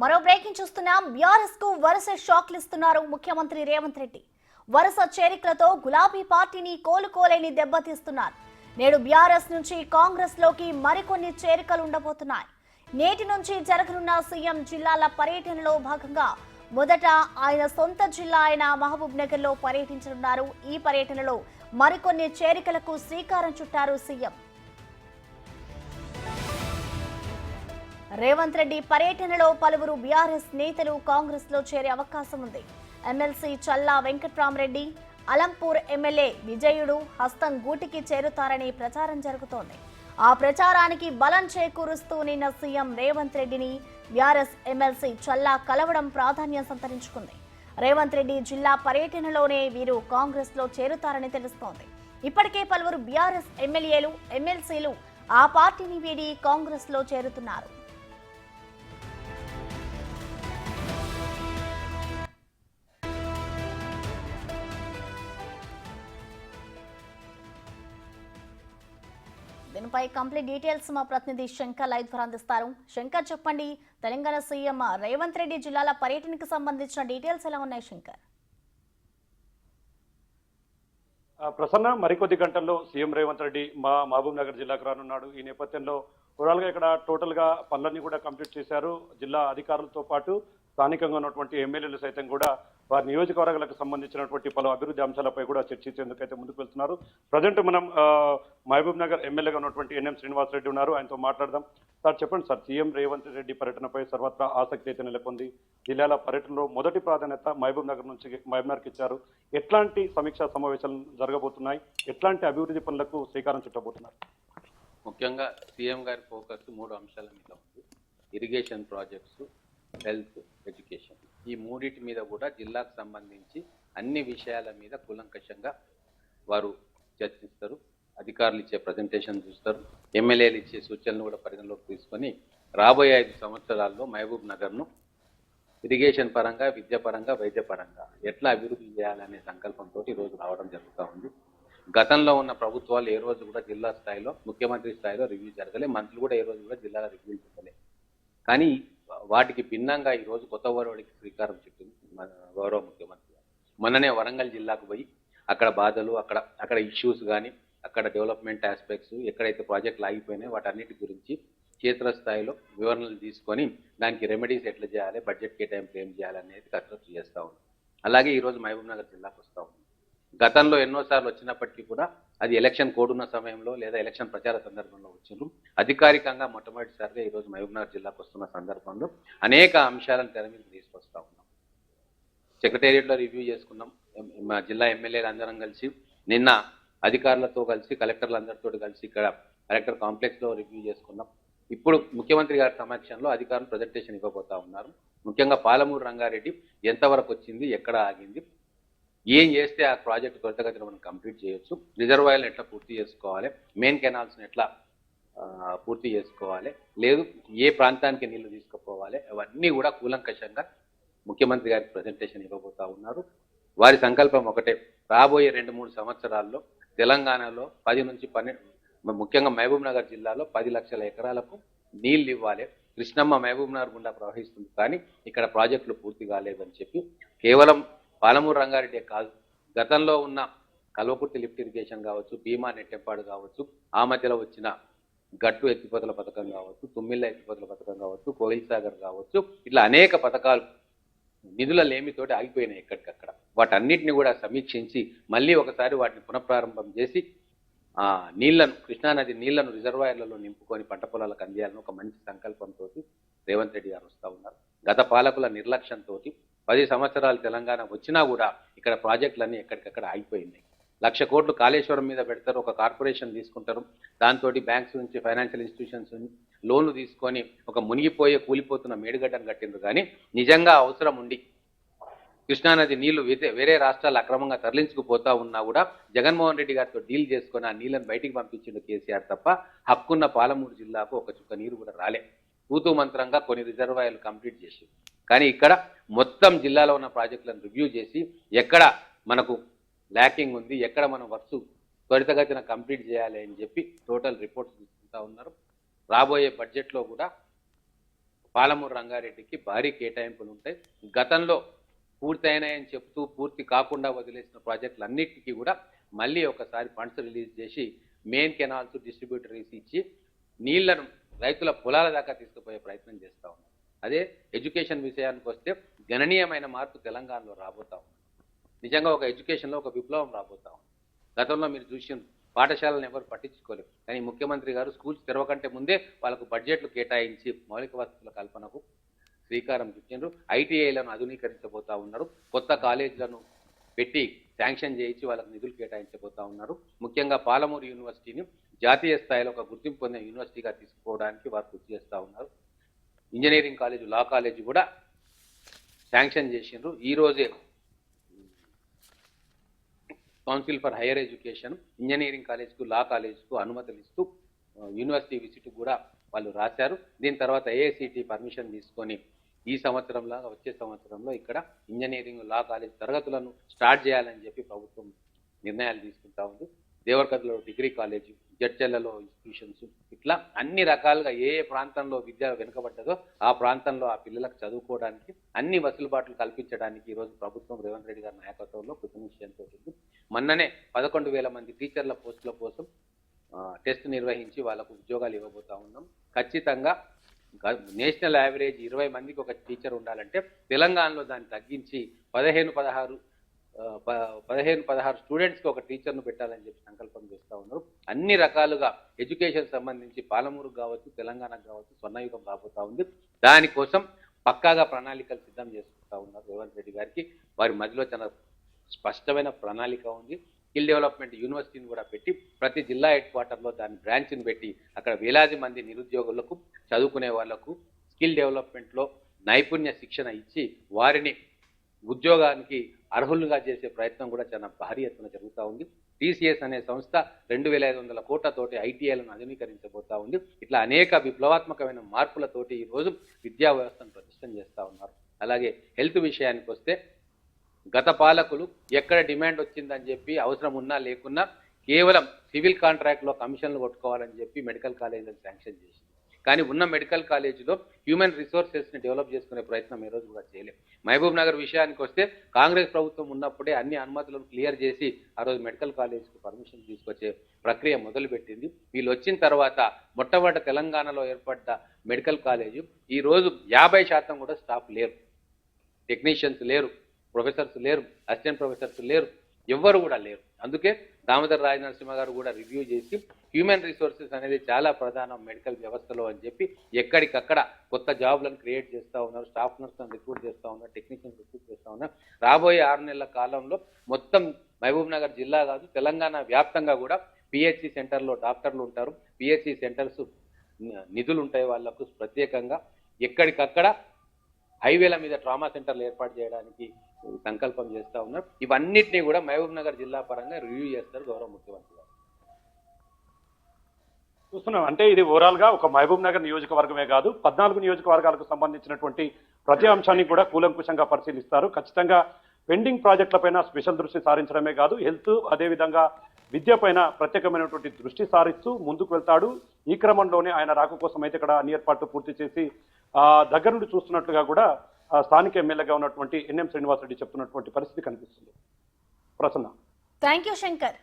మరో బ్రేకింగ్ చూస్తున్నాం. బీఆర్ఎస్కు వరుస షాక్లు ఇస్తున్నారు ముఖ్యమంత్రి రేవంత్ రెడ్డి. వరుస చేరికలతో గులాబీ పార్టీని కోలుకోలేని దెబ్బతీస్తున్నారు. నేడు బీఆర్ఎస్ నుంచి కాంగ్రెస్లోకి మరికొన్ని చేరికలు ఉండబోతున్నాయి. నేటి నుంచి జరగనున్న సీఎం జిల్లాల పర్యటనలో భాగంగా మొదట ఆయన సొంత జిల్లా అయిన మహబూబ్ నగర్లో పర్యటించనున్నారు. ఈ పర్యటనలో మరికొన్ని చేరికలకు శ్రీకారం చుట్టారు సీఎం. రేవంత్ రెడ్డి పర్యటనలో పలువురు బీఆర్ఎస్ నేతలు కాంగ్రెస్లో చేరే అవకాశం ఉంది. ఎమ్మెల్సీ చల్లా వెంకట్రామరెడ్డి అలంపూర్ ఎమ్మెల్యే విజయుడు హస్తం గూటికి చేరుతారని ప్రచారం జరుగుతోంది. ఆ ప్రచారానికి బలం చేకూరుస్తూ నిన్న సీఎం రేవంత్ రెడ్డిని బీఆర్ఎస్ ఎమ్మెల్సీ చల్లా కలవడం ప్రాధాన్యం సంతరించుకుంది. రేవంత్ రెడ్డి జిల్లా పర్యటనలోనే వీరు కాంగ్రెస్లో చేరుతారని తెలుస్తోంది. ఇప్పటికే పలువురు బీఆర్ఎస్ ఎమ్మెల్యేలు ఎమ్మెల్సీలు ఆ పార్టీని వీడి కాంగ్రెస్లో చేరుతున్నారు. దీనిపై కంప్లీట్ డీటెయిల్స్ మా ప్రతినిధి శంకర్ లైవ్ ద్వారా అందిస్తారు. శంకర్ చెప్పండి. తెలంగాణ సీఎం రేవంత్ రెడ్డి జిల్లాల పర్యటనకు సంబంధించిన డీటెయిల్స్ ఎలా ఉన్నాయి శంకర్? ప్రసన్న మరికొద్ది గంటల్లో సీఎం రేవంత్ రెడ్డి మా మహబూబ్ నగర్ జిల్లాకు రానున్నాడు. ఈ నేపథ్యంలో ఓవరాల్గా ఇక్కడ టోటల్గా పనులన్నీ కూడా కంప్లీట్ చేశారు. జిల్లా అధికారులతో పాటు స్థానికంగా ఉన్నటువంటి ఎమ్మెల్యేలు సైతం కూడా వారి నియోజకవర్గాలకు సంబంధించినటువంటి పలు అభివృద్ధి అంశాలపై కూడా చర్చించేందుకైతే ముందుకు వెళ్తున్నారు. ప్రజెంట్ మనం మహబూబ్ నగర్ ఎమ్మెల్యేగా ఉన్నటువంటి ఎన్ఎం శ్రీనివాస్ రెడ్డి ఉన్నారు. ఆయనతో మాట్లాడదాం. సార్ చెప్పండి సార్ సీఎం రేవంత్ రెడ్డి పర్యటనపై సర్వత్రా ఆసక్తి అయితే నెలకొంది. జిల్లాల పర్యటనలో మొదటి ప్రాధాన్యత మహబూబ్ నగర్ నుంచి మహబూబ్ నగర్కి ఇచ్చారు. ఎట్లాంటి సమీక్షా సమావేశాలు జరగబోతున్నాయి? ఎట్లాంటి అభివృద్ధి పనులకు శ్రీకారం చుట్టబోతున్నారు? ముఖ్యంగా సీఎం గారి ఫోకస్ మూడు అంశాల మీద ఉంది. Irrigation projects health education. ఈ మూడింటి మీద కూడా జిల్లాకు సంబంధించి అన్ని విషయాల మీద కూలంకషంగా వారు చర్చిస్తారు. అధికారులు ఇచ్చే ప్రజెంటేషన్ చూస్తారు. ఎమ్మెల్యేలు ఇచ్చే సూచనలు కూడా పరిగణలోకి తీసుకొని రాబోయే ఐదు సంవత్సరాల్లో మహబూబ్ నగర్ను ఇరిగేషన్ పరంగా విద్య పరంగా వైద్య పరంగా ఎట్లా అభివృద్ధి చేయాలనే సంకల్పంతో ఈరోజు రోజు రావడం జరుగుతూ ఉంది. గతంలో ఉన్న ప్రభుత్వాలు ఏ రోజు కూడా జిల్లా స్థాయిలో ముఖ్యమంత్రి స్థాయిలో రివ్యూ జరగలే. మంత్రులు కూడా ఏ రోజు కూడా జిల్లాలో రివ్యూ జరగలే కానీ వాటికి భిన్నంగా ఈ రోజు కొత్త వరవడికి శ్రీకారం చుట్టింది మన గౌరవ ముఖ్యమంత్రి మొన్ననే వరంగల్ జిల్లాకు పోయి అక్కడ బాధలు అక్కడ అక్కడ ఇష్యూస్ కానీ అక్కడ డెవలప్మెంట్ ఆస్పెక్ట్స్ ఎక్కడైతే ప్రాజెక్టులు ఆగిపోయినాయి వాటన్నిటి గురించి క్షేత్రస్థాయిలో వివరణలు తీసుకొని దానికి రెమెడీస్ ఎట్లా చేయాలి బడ్జెట్ కేటాయింపులు ఏం చేయాలి అనేది కసరత్తు చేస్తూ ఉంది అలాగే ఈరోజు మహబూబ్ నగర్ జిల్లాకు వస్తూ ఉంది గతంలో ఎన్నోసార్లు వచ్చినప్పటికీ కూడా అది ఎలక్షన్ కోడ్ ఉన్న సమయంలో లేదా ఎలక్షన్ ప్రచార సందర్భంలో వచ్చిండ్రు. అధికారికంగా మొట్టమొదటిసారిగా ఈరోజు మహబూబ్నగర్ జిల్లాకు వస్తున్న సందర్భంలో అనేక అంశాలను తెర మీద తీసుకొస్తా ఉన్నాం. సెక్రటేరియట్లో రివ్యూ చేసుకున్నాం. మా జిల్లా ఎమ్మెల్యేలు అందరం కలిసి నిన్న అధికారులతో కలిసి కలెక్టర్లందరితో కలిసి ఇక్కడ కలెక్టర్ కాంప్లెక్స్లో రివ్యూ చేసుకున్నాం. ఇప్పుడు ముఖ్యమంత్రి గారి సమక్షంలో అధికారులు ప్రజెంటేషన్ ఇవ్వబోతా ఉన్నారు. ముఖ్యంగా పాలమూరు రంగారెడ్డి ఎంతవరకు వచ్చింది ఎక్కడ ఆగింది ఏం చేస్తే ఆ ప్రాజెక్ట్ త్వరితగతిన మనం కంప్లీట్ చేయొచ్చు? రిజర్వాయర్ని ఎట్లా పూర్తి చేసుకోవాలి? మెయిన్ కెనాల్స్ని ఎట్లా పూర్తి చేసుకోవాలి? లేదు ఏ ప్రాంతానికి నీళ్ళు తీసుకుపోవాలి? అవన్నీ కూడా కూలంకషంగా ముఖ్యమంత్రి గారికి ప్రజెంటేషన్ ఇవ్వబోతా ఉన్నారు. వారి సంకల్పం ఒకటే. రాబోయే రెండు మూడు సంవత్సరాల్లో తెలంగాణలో పది నుంచి పన్నెండు ముఖ్యంగా మహబూబ్ నగర్ జిల్లాలో పది లక్షల ఎకరాలకు నీళ్ళు ఇవ్వాలి. కృష్ణమ్మ మహబూబ్ నగర్ గుండా ప్రవహిస్తుంది. కానీ ఇక్కడ ప్రాజెక్టులు పూర్తి కాలేదని చెప్పి కేవలం పాలమూరు రంగారెడ్డి కాదు. గతంలో ఉన్న కల్వకుర్తి లిఫ్ట్ ఇరిగేషన్ కావచ్చు భీమా నెట్టెంపాడు కావచ్చు ఆ మధ్యలో వచ్చిన గట్టు ఎత్తిపోతల పథకం కావచ్చు తుమ్మిళ్ళ ఎత్తిపోతల పథకం కావచ్చు కోయిల్ సాగర్ కావచ్చు ఇట్లా అనేక పథకాలు నిధుల లేమితోటి ఆగిపోయినాయి ఎక్కడికక్కడ. వాటన్నిటిని కూడా సమీక్షించి మళ్ళీ ఒకసారి వాటిని పునఃప్రారంభం చేసి ఆ నీళ్ళను కృష్ణానది నీళ్ళను రిజర్వాయర్లలో నింపుకొని పంట పొలాలకు అందియాలని ఒక మంచి సంకల్పంతో రేవంత్ రెడ్డి గారు వస్తూ ఉన్నారు. గత పాలకుల నిర్లక్ష్యంతో పది సంవత్సరాలు తెలంగాణ వచ్చినా కూడా ఇక్కడ ప్రాజెక్టులన్నీ ఎక్కడికక్కడ ఆగిపోయినాయి లక్ష కోట్లు కాళేశ్వరం మీద పెడతారు ఒక కార్పొరేషన్ తీసుకుంటారు. దాంతో బ్యాంక్స్ నుంచి ఫైనాన్షియల్ ఇన్స్టిట్యూషన్స్ నుంచి లోన్లు తీసుకొని ఒక మునిగిపోయే కూలిపోతున్న మేడిగడ్డను కట్టిండ్రు. కానీ నిజంగా అవసరం ఉండి కృష్ణానది నీళ్ళు వేరే వేరే రాష్ట్రాలు అక్రమంగా తరలించుకుపోతా ఉన్నా కూడా జగన్మోహన్ రెడ్డి గారితో డీల్ చేసుకొని ఆ నీళ్ళని బయటికి పంపించిండు కేసీఆర్ తప్ప హక్కున్న పాలమూరు జిల్లాకు ఒక చుక్క నీరు కూడా రాలే. తూతూ మంత్రంగా కొన్ని రిజర్వాయర్లు కంప్లీట్ చేసి కానీ ఇక్కడ మొత్తం జిల్లాలో ఉన్న ప్రాజెక్టులను రివ్యూ చేసి ఎక్కడ మనకు ల్యాకింగ్ ఉంది ఎక్కడ మనం వర్క్స్ త్వరితగతిన కంప్లీట్ చేయాలి అని చెప్పి టోటల్ రిపోర్ట్స్ తీసుకుంటా ఉన్నారు. రాబోయే బడ్జెట్లో కూడా పాలమూరు రంగారెడ్డికి భారీ కేటాయింపులు ఉంటాయి. గతంలో పూర్తయినాయని చెప్తూ పూర్తి కాకుండా వదిలేసిన ప్రాజెక్టులన్నిటికీ కూడా మళ్ళీ ఒకసారి ఫండ్స్ రిలీజ్ చేసి మెయిన్ కెనాల్స్ డిస్ట్రిబ్యూటరీస్ ఇచ్చి నీళ్ళను రైతుల పొలాల దాకా తీసుకుపోయే ప్రయత్నం చేస్తూ ఉన్నాం. అదే ఎడ్యుకేషన్ విషయానికి వస్తే గణనీయమైన మార్పు తెలంగాణలో రాబోతా ఉంది. నిజంగా ఒక ఎడ్యుకేషన్లో ఒక విప్లవం రాబోతా ఉంది. గతంలో మీరు చూసి పాఠశాలను ఎవరు పట్టించుకోలేదు. కానీ ముఖ్యమంత్రి గారు స్కూల్స్ తెరవకంటే ముందే వాళ్ళకు బడ్జెట్లు కేటాయించి మౌలిక వసతుల కల్పనకు శ్రీకారం చుట్టిండ్రు. ఐటీఐలను ఆధునీకరించబోతా ఉన్నారు. కొత్త కాలేజీలను పెట్టి శాంక్షన్ చేయించి వాళ్ళకు నిధులు కేటాయించబోతా ఉన్నారు. ముఖ్యంగా పాలమూరు యూనివర్సిటీని జాతీయ స్థాయిలో ఒక గుర్తింపు పొందిన యూనివర్సిటీగా తీసుకోవడానికి వారు కృషి చేస్తూ ఉన్నారు. ఇంజనీరింగ్ కాలేజ్ లా కాలేజ్ కూడా శాంక్షన్ చేసిండ్రు. ఈరోజే council for higher education engineering కాలేజ్కు లా కాలేజ్కు అనుమతులు ఇస్తూ యూనివర్సిటీ విజిట్ కూడా వాళ్ళు రాశారు. దీని తర్వాత ఏఐసిటి పర్మిషన్ తీసుకొని ఈ సంవత్సరంలో వచ్చే సంవత్సరంలో ఇక్కడ ఇంజనీరింగ్ లా కాలేజ్ తరగతులను స్టార్ట్ చేయాలని చెప్పి ప్రభుత్వం నిర్ణయాలు తీసుకుంటా ఉంది. దేవరకథలో డిగ్రీ కాలేజ్ జడ్చర్లలో ఇన్స్టిట్యూషన్స్ ఇట్లా అన్ని రకాలుగా ఏ ఏ ప్రాంతంలో విద్య వెనుకబడ్డదో ఆ ప్రాంతంలో ఆ పిల్లలకు చదువుకోవడానికి అన్ని వసూలుబాట్లు కల్పించడానికి ఈరోజు ప్రభుత్వం రేవంత్ రెడ్డి గారి నాయకత్వంలో కృతనిశ్చయంతో ఉంది మొన్ననే పదకొండు వేల మంది టీచర్ల పోస్టుల కోసం టెస్ట్ నిర్వహించి వాళ్ళకు ఉద్యోగాలు ఇవ్వబోతా ఉన్నాం. ఖచ్చితంగా గ- నేషనల్ యావరేజ్ ఇరవై మందికి ఒక టీచర్ ఉండాలంటే తెలంగాణలో దాన్ని తగ్గించి పదిహేను పదహారు పదిహేను పదహారు స్టూడెంట్స్కి ఒక టీచర్ను పెట్టాలని చెప్పి సంకల్పం చేస్తూ ఉన్నారు. అన్ని రకాలుగా ఎడ్యుకేషన్ సంబంధించి పాలమూరుకు కావచ్చు తెలంగాణకు కావచ్చు స్వర్ణయుగం రాబోతూ ఉంది. దానికోసం పక్కాగా ప్రణాళికలు సిద్ధం చేసుకుంటా ఉన్నారు రేవంత్ రెడ్డి గారికి. వారి మధ్యలో చాలా స్పష్టమైన ప్రణాళిక ఉంది. స్కిల్ డెవలప్మెంట్ యూనివర్సిటీని కూడా పెట్టి ప్రతి జిల్లా హెడ్ క్వార్టర్లో దాని బ్రాంచ్ని పెట్టి అక్కడ వేలాది మంది నిరుద్యోగులకు చదువుకునే వాళ్ళకు స్కిల్ డెవలప్మెంట్లో నైపుణ్య శిక్షణ ఇచ్చి వారిని ఉద్యోగానికి అర్హులుగా చేసే ప్రయత్నం కూడా చాలా భారీ ఎత్తున జరుగుతూ ఉంది. టీసీఎస్ అనే సంస్థ రెండు వేల ఐదు వందల కోట్లతోటి ఐటీఐలను ఆధునీకరించబోతా ఉంది. ఇట్లా అనేక విప్లవాత్మకమైన మార్పులతోటి ఈరోజు విద్యా వ్యవస్థను ప్రతిష్టం చేస్తూ ఉన్నారు. అలాగే హెల్త్ విషయానికి వస్తే గత పాలకులు ఎక్కడ డిమాండ్ వచ్చిందని చెప్పి అవసరం ఉన్నా లేకున్నా కేవలం సివిల్ కాంట్రాక్ట్లో కమిషన్లు కొట్టుకోవాలని చెప్పి మెడికల్ కాలేజీలను శాంక్షన్ చేశారు. కానీ ఉన్న మెడికల్ కాలేజీలో హ్యూమన్ రిసోర్సెస్ని డెవలప్ చేసుకునే ప్రయత్నం ఈ రోజు కూడా చేయలేం. మహబూబ్ నగర్ విషయానికి వస్తే కాంగ్రెస్ ప్రభుత్వం ఉన్నప్పుడే అన్ని అనుమతులను క్లియర్ చేసి ఆ రోజు మెడికల్ కాలేజ్కి పర్మిషన్ తీసుకొచ్చే ప్రక్రియ మొదలుపెట్టింది. వీళ్ళు వచ్చిన తర్వాత మొట్టమొదటి తెలంగాణలో ఏర్పడ్డ మెడికల్ కాలేజు ఈ రోజు యాభై శాతం కూడా స్టాఫ్ లేరు. టెక్నీషియన్స్ లేరు ప్రొఫెసర్స్ లేరు అసిస్టెంట్ ప్రొఫెసర్స్ లేరు. ఎవ్వరు కూడా లేరు. అందుకే దామోదర్ రాజ నరసింహ గారు కూడా రివ్యూ చేసి హ్యూమన్ రిసోర్సెస్ అనేది చాలా ప్రధానం మెడికల్ వ్యవస్థలో అని చెప్పి ఎక్కడికక్కడ కొత్త జాబ్లను క్రియేట్ చేస్తూ ఉన్నారు. స్టాఫ్ నర్స్లను రిక్రూట్ చేస్తూ ఉన్నారు. టెక్నీషియన్స్ రిక్రూట్ చేస్తూ ఉన్నారు. రాబోయే ఆరు నెలల కాలంలో మొత్తం మహబూబ్ నగర్ జిల్లా కాదు తెలంగాణ వ్యాప్తంగా కూడా పిహెచ్సి సెంటర్లో డాక్టర్లు ఉంటారు. పిహెచ్సి సెంటర్స్ నిధులు ఉంటాయి వాళ్ళకు ప్రత్యేకంగా. ఎక్కడికక్కడ హైవేల మీద ట్రామా సెంటర్లు ఏర్పాటు చేయడానికి సంకల్పం చేస్తూ ఉన్నారు. ఇవన్నిటినీ కూడా మహబూబ్ నగర్ జిల్లా పరంగా రివ్యూ చేస్తారు గౌరవ ముఖ్యమంత్రి గారు. చూస్తున్నాం. అంటే ఇది ఓవరాల్గా ఒక మహబూబ్ నగర్ నియోజకవర్గమే కాదు పద్నాలుగు నియోజకవర్గాలకు సంబంధించినటువంటి ప్రతి అంశాన్ని కూడా కూలంకుషంగా పరిశీలిస్తారు. ఖచ్చితంగా పెండింగ్ ప్రాజెక్టులపైన స్పెషల్ దృష్టి సారించడమే కాదు హెల్త్ అదేవిధంగా విద్య పైన ప్రత్యేకమైనటువంటి దృష్టి సారిస్తూ ముందుకు వెళ్తాడు. ఈ క్రమంలోనే ఆయన రాక కోసం అయితే ఇక్కడ అన్ని ఏర్పాట్లు పూర్తి చేసి దగ్గర నుండి చూస్తున్నట్లుగా కూడా ఆ, స్థానిక ఎమ్మెల్యేగా ఉన్నటువంటి ఎన్ఎం శ్రీనివాసరెడ్డి చెప్తున్నటువంటి పరిస్థితి కనిపిస్తుంది. ప్రసన్న. Thank you Shankar